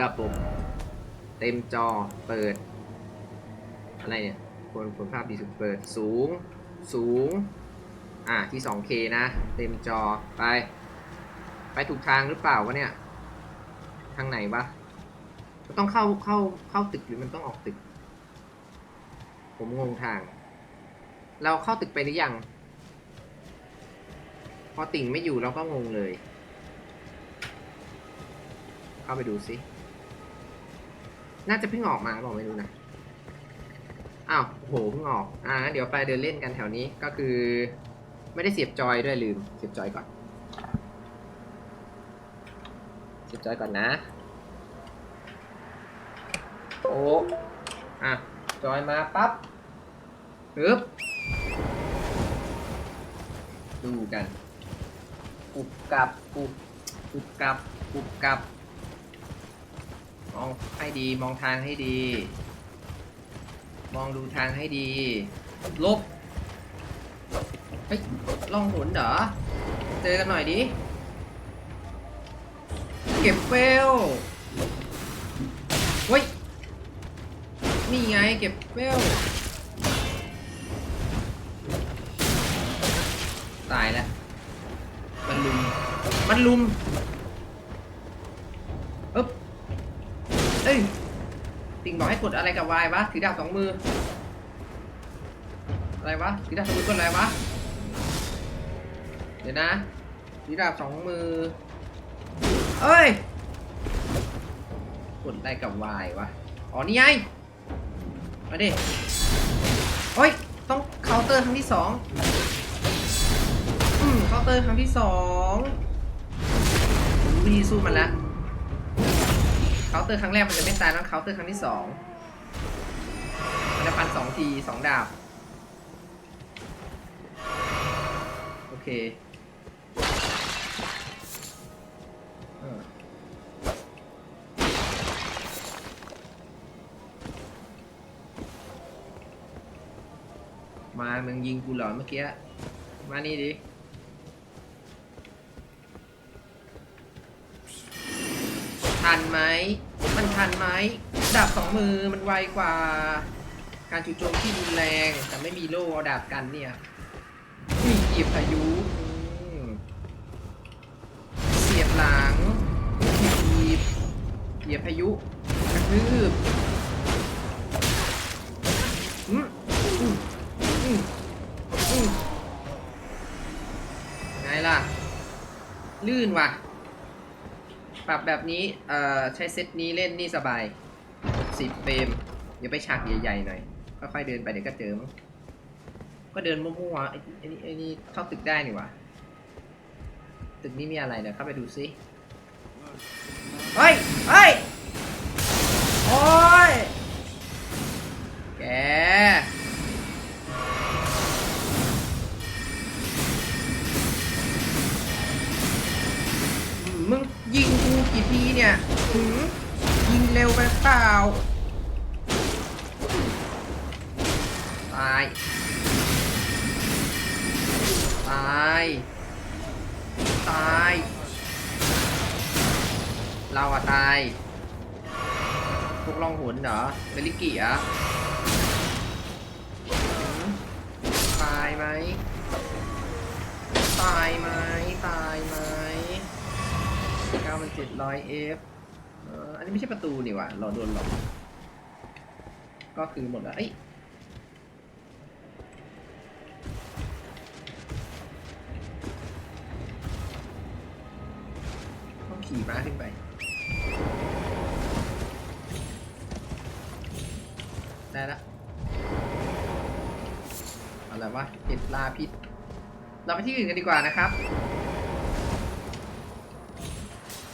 ระบบ เต็มจอเปิด อะไรเนี่ยคนคุณภาพดีสุดเปิดสูง สูง อะ ที่ 2K นะ เต็มจอไป ไปถูกทางหรือเปล่าวะเนี่ย ทางไหนวะมันต้องเข้าเข้าเข้าตึกหรือมันต้องออกตึก ผมงงทาง เราเข้าตึกไปหรือยัง พอติ่งไม่อยู่เราก็งงเลย เข้าไปดูสิ น่าจะเพิ่งออกมาบอกไม่รู้นะอ้าวโหเพิ่งออกอ่างั้นเดี๋ยวไปเดินเล่นกันแถวนี้ก็คือ ไม่ได้เสียบจอยด้วยลืม เสียบจอยก่อนเสียบจอยก่อนนะโอ้อะจอยมาปั๊บปึ๊บดูกันกุบกับกุบกุบกับกุบกับ มองให้ดี มองทางให้ดี มองดูทางให้ดีลบเฮ้ยล่องหนเหรอ เจอกันหน่อยดิ เก็บเฟลเฮ้ย นี่ไงเก็บเฟลตายแล้ว มันลุม มันลุม อึ๊บ เอ้ยติ่งบอกให้กดอะไรกับวายวะถือดาบสองมือ อะไรวะถือดาบสองมือกดอะไรวะ เดี๋ยวนะถือดาบสองมือ เอ้ย กดอะไรกับวายวะ อ๋อนี่ไง มาดิโอ้ย ต้องเคาน์เตอร์ครั้งที่สองอืมเคาน์เตอร์ครั้งที่สองวิธีสู้มันแล้ว เคาน์เตอร์ครั้งแรกมันจะไม่ตายแล้วเคาน์เตอร์ครั้งที่สองมันจะพันสองทีสองดาบ โอเคมามึงยิงกูเหรอเมื่อกี้ มานี่ดิ ทันไหม มันทันไหม ดาบสองมือมันไวกว่า การจู่โจมที่รุนแรง แต่ไม่มีโล่ดาบกันเนี่ย มีเหยียบพายุ เสียบหลังถีบเหยียบพายุกระทืบอืมอืมอืมอืมไงล่ะ ลื่นว่ะ ปรับแบบนี้เอ่อใช้เซตนี้เล่นนี่สบาย 10 เฟรมอย่าไปฉากใหญ่ๆหน่อย ค่อยๆเดินไปเดี๋ยวก็เจอมั้งก็เดินมั่วๆไอ้ไอ้นี่ไอ้นี่เข้าตึกได้นี่หวะตึกนี้มีอะไรเดี๋ยวเข้าไปดูซิเฮ้ยเฮ้ยโอ้ย กี่ทีเนี่ยหืมยิงเร็วไปเปล่า ตาย ตาย ตาย เราอะตาย พวกล่องหุนเหรอเบลิกิอะตายไหม ตายไหม ตายไหม เก้ามันเจ็ดร้อยเอฟอันนี้ไม่ใช่ประตูนี่หว่ะเราโดนหลอกก็คือหมดแล้วเอ้ยต้องขี่ม้าขึ้นไปได้ละอะไรวะเห็ดลาพิษเราไปที่อื่นกันดีกว่านะครับ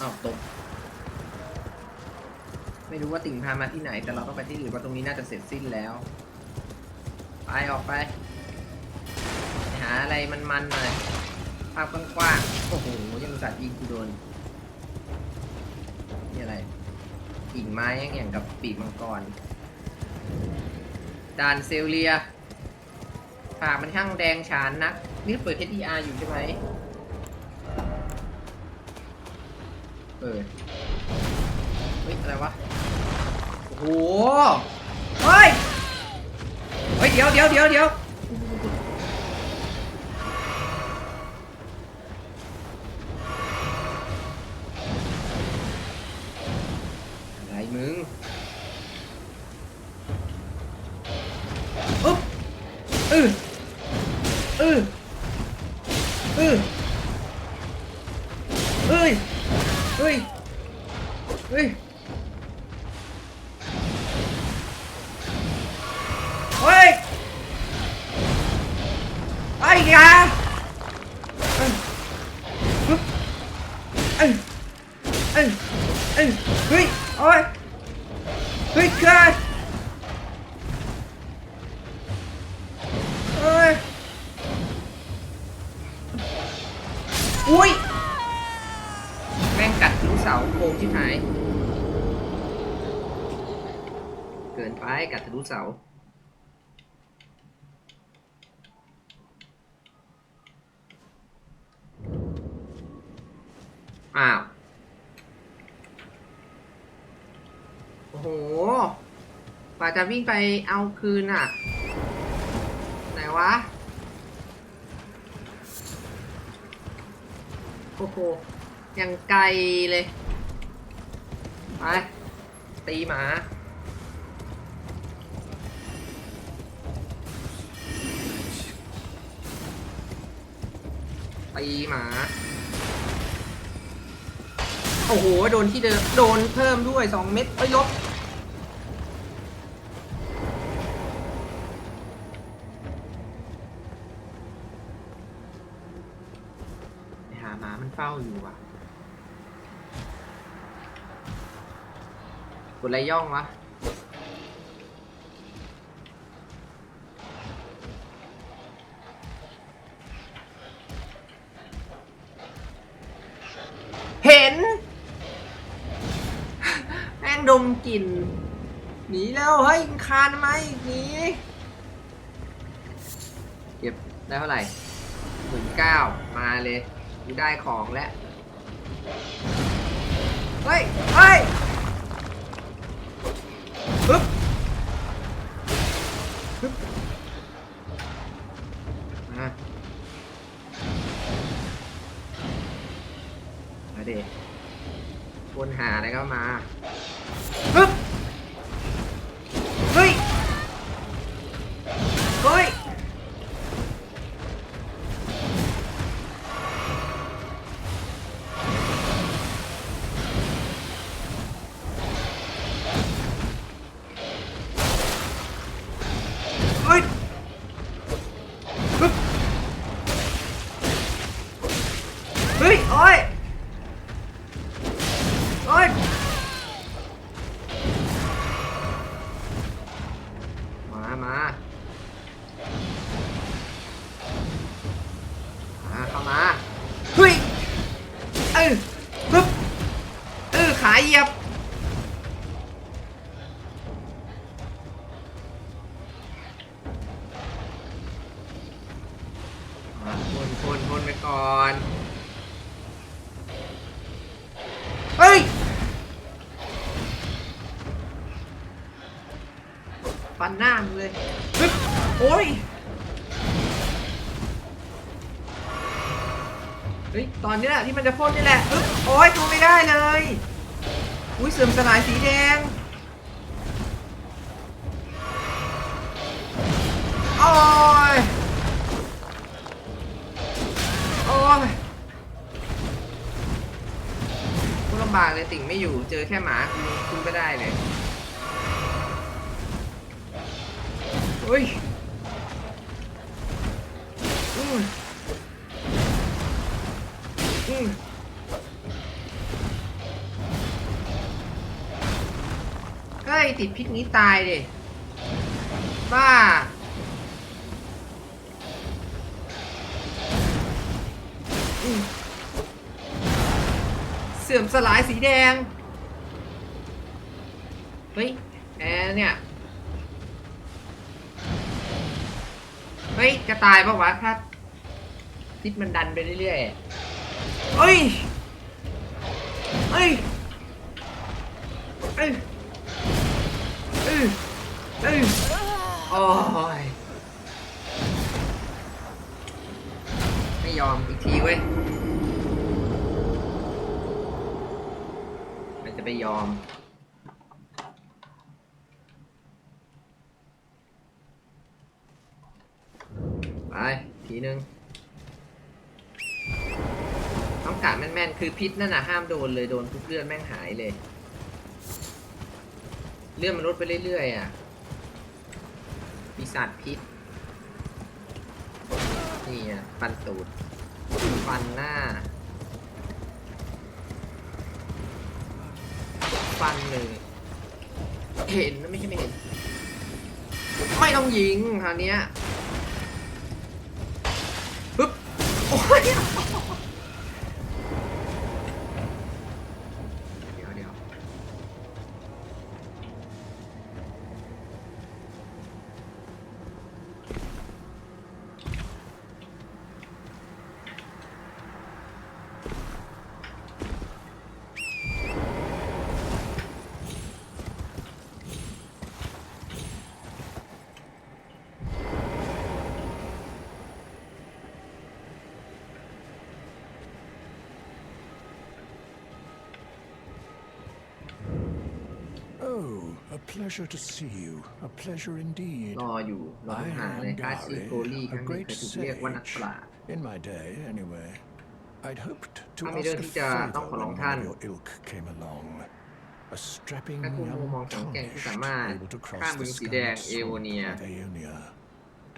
อ้าวตก ไม่รู้ว่าติ่งพามาที่ไหน แต่เราต้องไปที่อื่นเพราะตรงนี้น่าจะเสร็จสิ้นแล้ว ไปออกไปไปหาอะไรมันๆหน่อยภาพกว้างๆโอ้โหยังอุตว์ยิงกูโดนนี่อะไรกิ่งไม้ยังอย่างกับปีกมังกรดานเซลเลียปากมันช่างแดงฉานนัก นี่เปิด HDR อยู่ใช่ไหม เปิดเฮ้ย อะไรวะ โอ้โห เฮ้ย เฮ้ย เดี๋ยวเดี๋ยวเดี๋ยวเดี๋ยว เสาโกงชิบหาย เกินไปกัดทะลุเสาอ้าว โอ้โหกว่าจะวิ่งไปเอาคืนอะ ไหนวะ โอ้โห ยังไกลเลย ไป ตีหมา ตีหมา โอ้โห โดนที่เดิม โดนเพิ่มด้วย 2 เม็ดไปลบหาหมามันเฝ้าอยู่ว่ะ ก ดอะไรย่องวะเห็น แม่งดมกลิ่น หนีแล้วเฮ้ยคานทำไมหนีเก็บได้เท่าไหร่หมื่นเก้ามาเลยกูได้ของแล้ว เฮ้ย เฮ้ย ปึ๊บปึ๊บมามาเด็กวนหาอะไรก็มา เเฮ้ยตอนนี้แหละที่มันจะพ่นนี่แหละปึ๊บโอ้ยดูไม่ได้เลย อุ้ยเสื่อมสลายสีแดงโอ้ยโอ้ยกูลำบากเลยติ่งไม่อยู่เจอแค่หมาคุณคุณก็ได้เลยเฮ้ยอืม ติดพิษนี้ตายเดิบ้าเสื่อมสลายสีแดง เฮ้ยแอร์เนี่ย เฮ้ย จะตายปะวะถ้าพิษมันดันไปเรื่อยๆเฮ้ย เฮ้ยเอ้ยเอ้ย เอ้ยโอ้ยไม่ยอมอีกทีเว้ย มันจะไปยอม ไป ทีนึง ต้องกะแม่นๆ คือพิษนั่นน่ะห้ามโดนเลย โดนทุกเลือดแม่งหายเลย เลือดมันลดไปเรื่อยๆอะ ปีศาจพิษ นี่อะฟันตูด ฟันหน้า ฟันเลย เห็นไม่ใช่ไม่เห็น ไม่ต้องยิงคราวเนี้ยปึ๊บ โอ้ย pleasure to see you. A pleasure indeed. รออยู่ รอ I หาใน am คาชิโกลี Gary, ครั้ a งหนึ่ง great เคยถูกเรียกว่านัก sage. ปราชญ์ In my day, anyway. I'd hoped to ถ้ามี ask เรื่อง a ที่จะต้องขอ favor ร้อง when ท่าน one of your ilk came along. A strapping ถ้าคุณ young มุมมองแข็งแกร่งที่สามารถ able to ข้าม cross บึ the งสีแดง scarlet เอโว sword เนีย of Aeonia.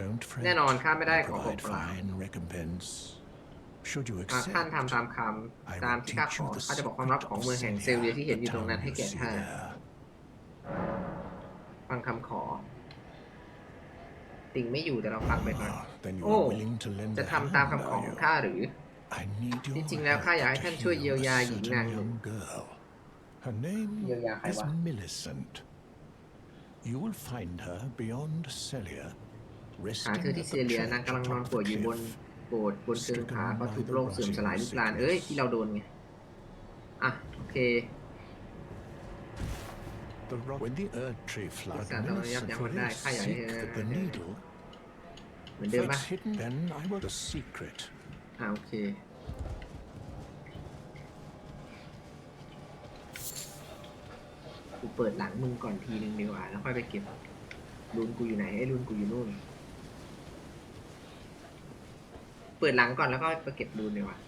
Don't fret. แน่นอนข้ามไม่ได้ขอ Provide เปล่า fine recompense. Should you ๆอ่ะ accept, ท่านทำตามค I ำตาม will ที่ข้า teach ขอ you the ข้าจะบอกความลับ secret ของ of เมืองแห่งเซลเลีย Celia, ที่เห็นอยู่ the ตรงนั้น town ให้ you แก่ see ท่าน there. ฟังคำขอติ่งไม่อยู่แต่เราฟังไปก่อน Ah, then you โอ้ are willing to lend จะ a ทำตาม hand, คำขอ are ของ you? ข้าหรือ I need your จริงๆ แล้วข้าอยากให้ help ท่าน to ช่วย heal เยียวยา a หญิง certain นางหนึ่ง young girl. Her name เยียวยาใคร is วะ Millicent. You will find her beyond Celia, หา resting เธอที่ at เซ the เลีย church นางกำลังนอน atop ป่วย the อยู่บน cliff. โบสถ์บนเชิงผาเพราะถูกโรคเสื่อมสลายลุกลานเอ้ย ที่เราโดนไง อะ โอเค The rock when the Erd tree flood, What's that? Oh, Millicent yep, yep, will that- I- I- seek I- that the I- needle เหมือนเดิมปะ that's hidden. Then I will the secret. อะโอเค กูเปิดหลังมึงก่อนทีนึงดีกว่า แล้วค่อยไปเก็บรุนกูอยู่ไหนไอ้รุนกูอยู่นู่น เปิดหลังก่อนแล้วก็ไปเก็บรุนดีกว่า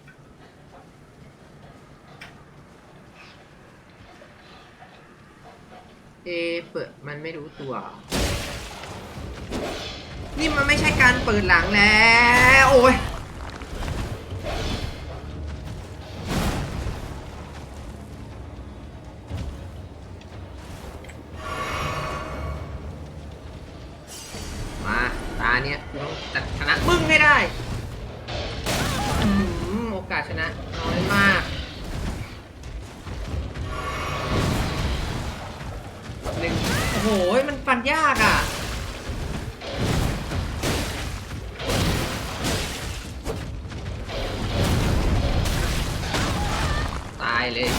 เอเปิดมันไม่รู้ตัว นี่มันไม่ใช่การเปิดหลังแล้ว โอ้ยมาตาเนี้ยต้องจัดชนะมึงให้ได้ โอกาสชนะน้อยมาก มันฟันยากอะ ตายเลย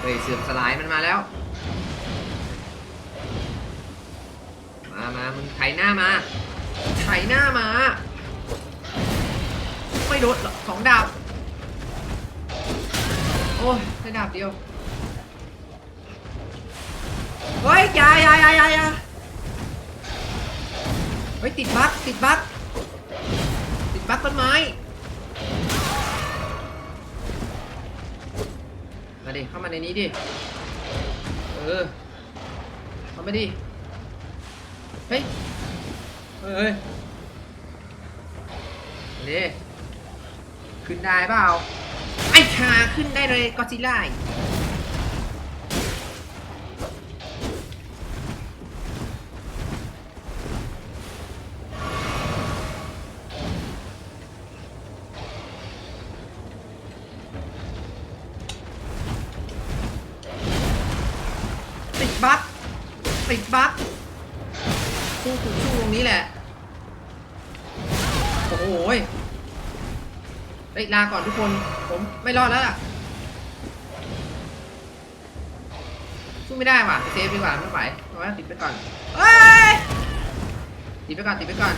เฮ้ยเสื่อมสลายมันมาแล้ว มามามึงไถหน้ามาไถหน้ามา ไม่โดนหรอกสองดาบ โอ้ยได้ดาบเดียว อยาอยาอยาอยาเฮ้ยติดบั๊กติดบั๊กติดบั๊กต้นไม้ มาดิ เข้ามาในนี้ดิ เออ เข้ามาดิ เฮ้ย เฮ้ยเด้ขึ้นได้เปล่า ไอ้ขาขึ้นได้เลยก็ซิล่า สู้กูสู้ตรงนี้แหละ โอ้โหไปลาก่อนทุกคน ผมไม่รอดแล้วล่ะ สู้ไม่ได้ว่ะเซฟดีกว่าไม่ไหวเพาะว่ติดไปก่อนเฮ้ยติดไปก่อนติดไปก่อน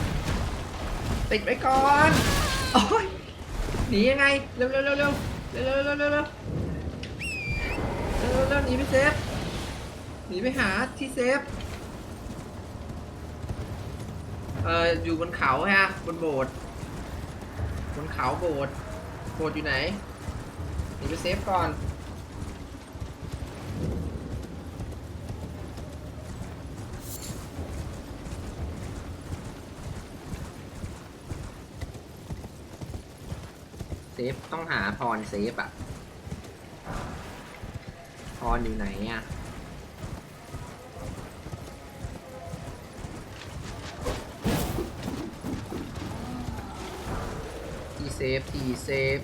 ติดไปก่อนโอ้ยหนียังไง เร็วเร็วเร็วเร็วเร็วเร็วเร็วเร็วเร็วหนีไปเซฟหนีไปหาที่เซฟ เอออยู่บนเขาฮะบนโบสถ์บนเขาโบสถ์โบสถ์อยู่ไหนหนีไปเซฟก่อนเซฟต้องหาพรเซฟอะพรอยู่ไหนอะ ฟทีเซฟ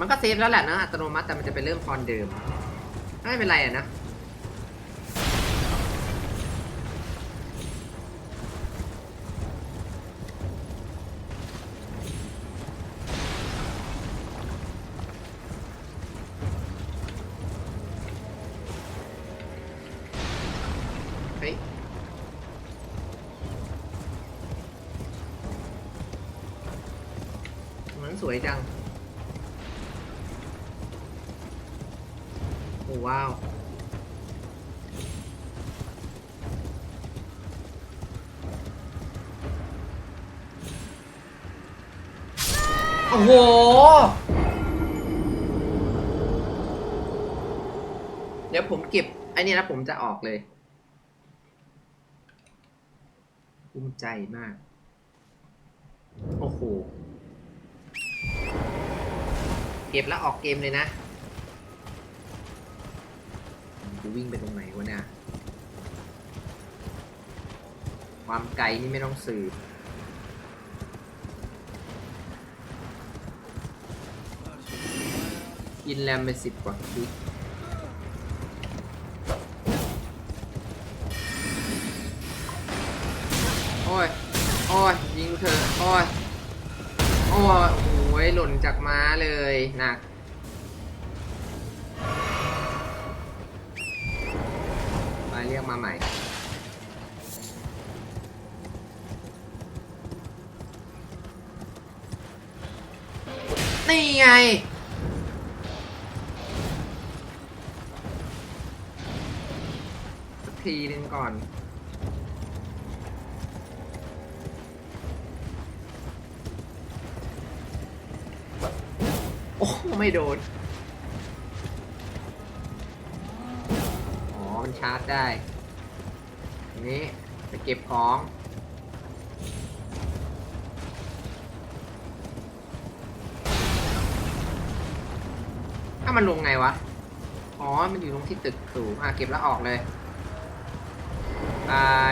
มันก็เซฟแล้วแหละนะอัตโนมัติแต่มันจะไปเริ่มพรเดิม ไม่เป็นไรอะนะ สวยจัง โอ้ว้าว โอ้โห เดี๋ยวผมเก็บไอ้นี่แล้วผมจะออกเลยภูมิใจมาก โอ้โห เก็บแล้วออกเกมเลยนะกูวิ่งไปตรงไหนวะเนี่ย ความไกลนี่ไม่ต้องสืบกินแรมไปสิบกว่าคิกโอ้ย โอ้ย ยิงเถอโอ้ย โอ้ย หล่นจากม้าเลยหนัก มาเรียกมาใหม่ นี่ไง สักทีหนึงก่อน โอ้ ไม่โดน อ๋อ มันชาร์จได้อันนี้ไปเก็บของ ถ้ามันลงไงวะ อ๋อ มันอยู่ตรงที่ตึกสูง อะ เก็บแล้วออกเลยไป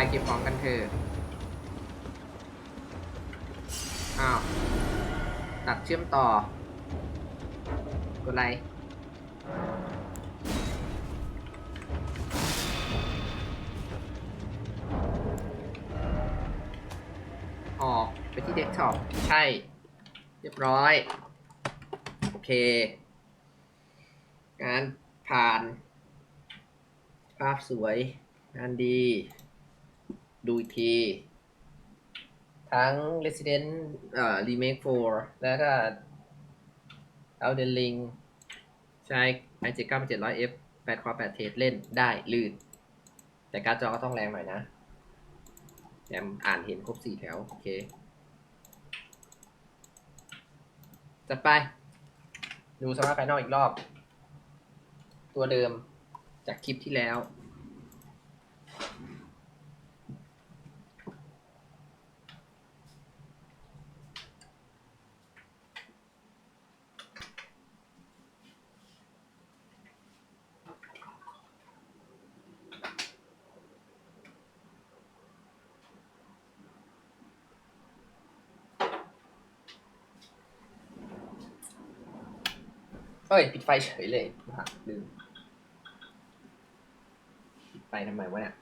เก็บของกันเถอะอ้าว ตัดเชื่อมต่อ กดไลค์ออกไปที่เดสก์ท็อปใช่ เรียบร้อย โอเคงานผ่าน ภาพสวย งานดี ดูอีกที ทั้ง Resident เอ่อ Remake 4 แล้วก็ Elden Ring ใช้ i7 9700F 8 Core 8 Thread เล่นได้ลื่น แต่การ์ดจอก็ต้องแรงหน่อยนะแอมอ่านเห็นครบ4แถว โอเคจัดไป ดูสภาพภายนอกอีกรอบ ตัวเดิมจากคลิปที่แล้ว อ้ย ปิดไฟเฉยเลยผ่าลืมปิดไฟทำไมวะเนี่ย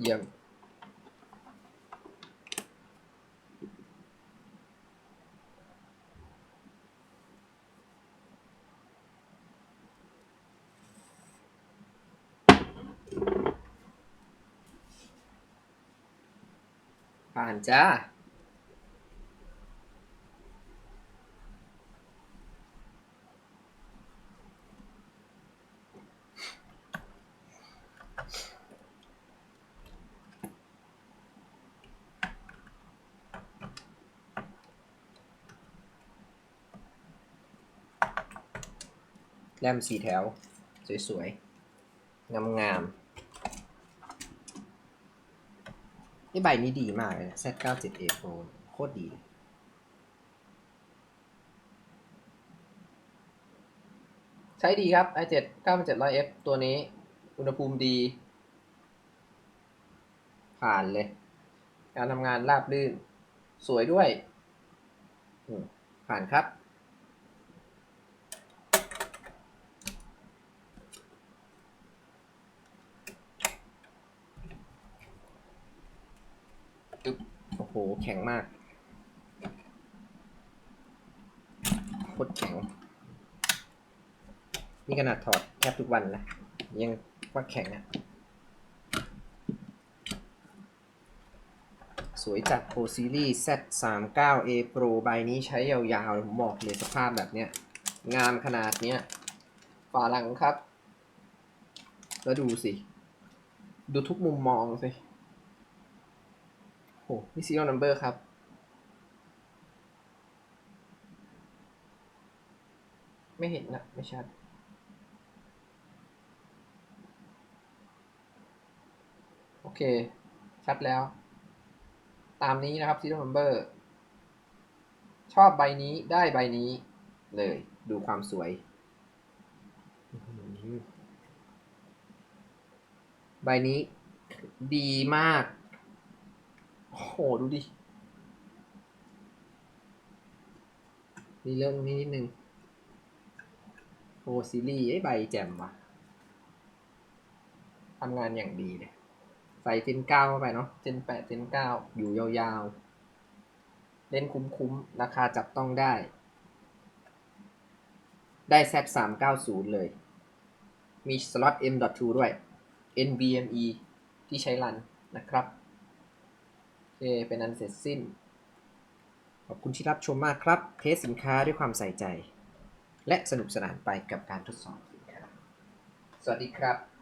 เยี่ยม ผ่านจ้าแรมสี่แถว สวยๆ งามๆนี่ใบนี้ดีมากเลยนะ Z97A Pro โคตรดีใช้ดีครับ i7 9700F ตัวนี้ อุณหภูมิดี ผ่านเลย การทำงานราบรื่น สวยด้วย ผ่านครับ อึ๊บโอ้โหแข็งมากโคตรแข็ง นี่ขนาดถอดแทบทุกวันนะ ยังว่าแข็งอะสวยจัด Pro Series Z39A Pro ใบนี้ใช้ยาวๆผมบอกเลยสภาพแบบเนี้ย งามขนาดเนี้ยฝาหลังครับ แล้วดูสิ ดูทุกมุมมองสิ โอ้นี่ serial number ครับ ไม่เห็นนะไม่ชัดโอเค ชัดแล้ว ตามนี้นะครับ serial number ชอบใบนี้ได้ใบนี้เลยดูความสวย ใบนี้ดีมาก โอ้โห ดูดิมีเรื่องตรงนี้นิดนึงโอซีรีส์ไอ้ใบแจ่มว่ะทำงานอย่างดีเลยใส่เจนเก้าเข้าไปเนาะเจนแปดเจนเก้าอยู่ยาวๆ เล่นคุ้มๆ ราคาจับต้องได้ ได้ Z 3 9 0เก้าศูนย์เลย มีสล็อต M.2 ด้วย NVMe ที่ใช้รันนะครับ เคเป็นอันเสร็จสิ้น ขอบคุณที่รับชมมากครับ เทสสินค้าด้วยความใส่ใจ และสนุกสนานไปกับการทดสอบสินค้า สวัสดีครับ